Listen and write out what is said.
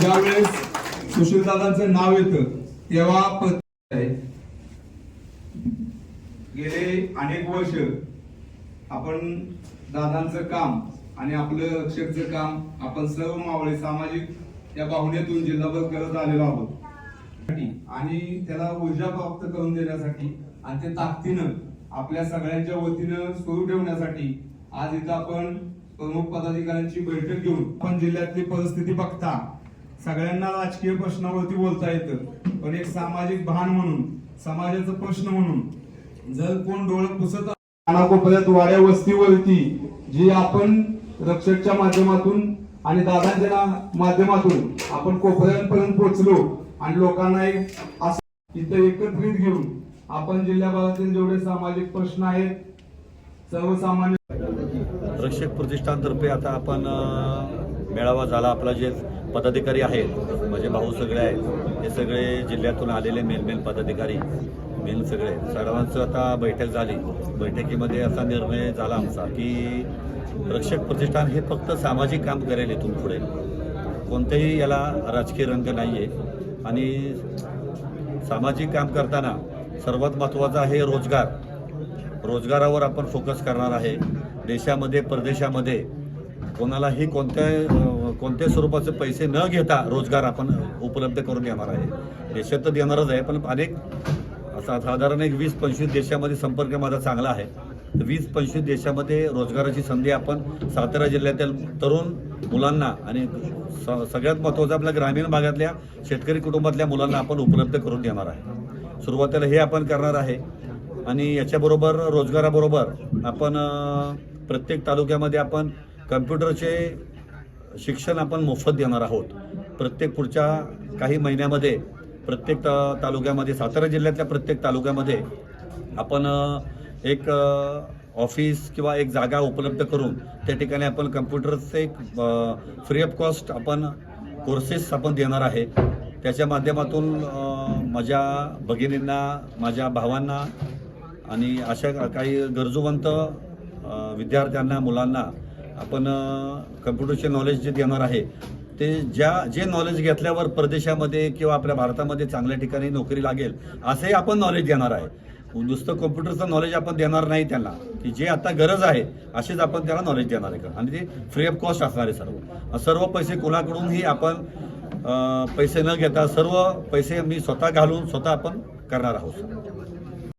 ज्यावेळेस सुशीलदादांचं नाव येतं तेव्हा गेले अनेक वर्ष आपण दादांचं काम आणि आपलं रक्षकचं काम आपण सर्व मावळे सामाजिक या भावनेतून जिल्हाभर करत आलेलो आहोत. आणि त्याला ऊर्जा प्राप्त करून देण्यासाठी आणि ते ताकदीनं आपल्या सगळ्यांच्या वतीनं सुरू ठेवण्यासाठी आज इथं आपण प्रमुख पदाधिकाऱ्यांची बैठक घेऊन आपण जिल्ह्यातली परिस्थिती बघता. सगळ्यांना राजकीय प्रश्नावरती बोलता येतं. पण एक सामाजिक भान म्हणून समाजाचा प्रश्न म्हणून जर कोण डोळं पुसत कानाकोपऱ्यात वाड्या वस्तीवरती जी आपण रक्षकच्या माध्यमातून आणि दादांच्या माध्यमातून आपण कोपऱ्यांपर्यंत पोहोचलो आणि लोकांना एक असं इथं एकत्रित घेऊन आपण जिल्ह्याभरातील जेवढे सामाजिक प्रश्न आहेत सर्वसामान्य रक्षक प्रतिष्ठानतर्फे आता आपण मेळावा झाला. आपला जे पदाधिकारी आहेत माझे भाऊ सगळे आहेत हे सगळे जिल्ह्यातून आलेले मेल मेल पदाधिकारी मेल सगळे. सर्वांचं आता बैठक झाली. बैठकीमध्ये असा निर्णय झाला आमचा की रक्षक प्रतिष्ठान हे फक्त सामाजिक काम करेल इथून पुढे. कोणतेही याला राजकीय रंग नाही आहे आणि सामाजिक काम करताना सर्वात महत्त्वाचं आहे रोजगार. रोजगारावर आपण फोकस करणार आहे. देशामध्ये परदेशामध्ये कोणालाही कोणत्या कोणत्या स्वरूपाचे पैसे न घेता रोजगार आपण उपलब्ध करून देणार आहे. देशात तर देणारच आहे पण अनेक असा साधारण एक वीस पंचवीस देशामध्ये संपर्क माझा चांगला आहे. तर वीस पंचवीस देशामध्ये रोजगाराची संधी आपण सातारा जिल्ह्यातील तरुण मुलांना आणि स- सगळ्यात महत्त्वाचं आपल्या ग्रामीण भागातल्या शेतकरी कुटुंबातल्या मुलांना आपण उपलब्ध करून देणार आहे. सुरुवातीला हे आपण करणार आहे. आणि याच्याबरोबर रोजगाराबरोबर आपण प्रत्येक तालुक्यामध्ये आपण कम्प्युटरचे शिक्षण आपण मोफत देणार आहोत. प्रत्येक पुढच्या काही महिन्यामध्ये प्रत्येक तालुक्यामध्ये सातारा जिल्ह्यातल्या प्रत्येक तालुक्यामध्ये आपण एक ऑफिस किंवा एक जागा उपलब्ध करून त्या ठिकाणी आपण कम्प्युटरचे एक फ्री ऑफ कॉस्ट आपण कोर्सेस आपण देणार आहे. त्याच्या माध्यमातून माझ्या भगिनींना माझ्या भावांना आणि अशा काही गरजूवंत विद्यार्थ्यांना मुलांना आपण कम्प्युटरचे नॉलेज जे देणार आहे ते ज्या जे नॉलेज घेतल्यावर परदेशामध्ये किंवा आपल्या भारतामध्ये चांगल्या ठिकाणी नोकरी लागेल असंही आपण नॉलेज देणार आहे. नुसतं कम्प्युटरचं नॉलेज आपण देणार नाही त्यांना. की जे आता गरज आहे असेच आपण त्यांना नॉलेज देणार आहे. आणि ते फ्री ऑफ कॉस्ट असणार आहे सर्व. सर्व पैसे कोणाकडूनही आपण पैसे न घेता सर्व पैसे मी स्वतः घालून स्वतः आपण करणार आहोत.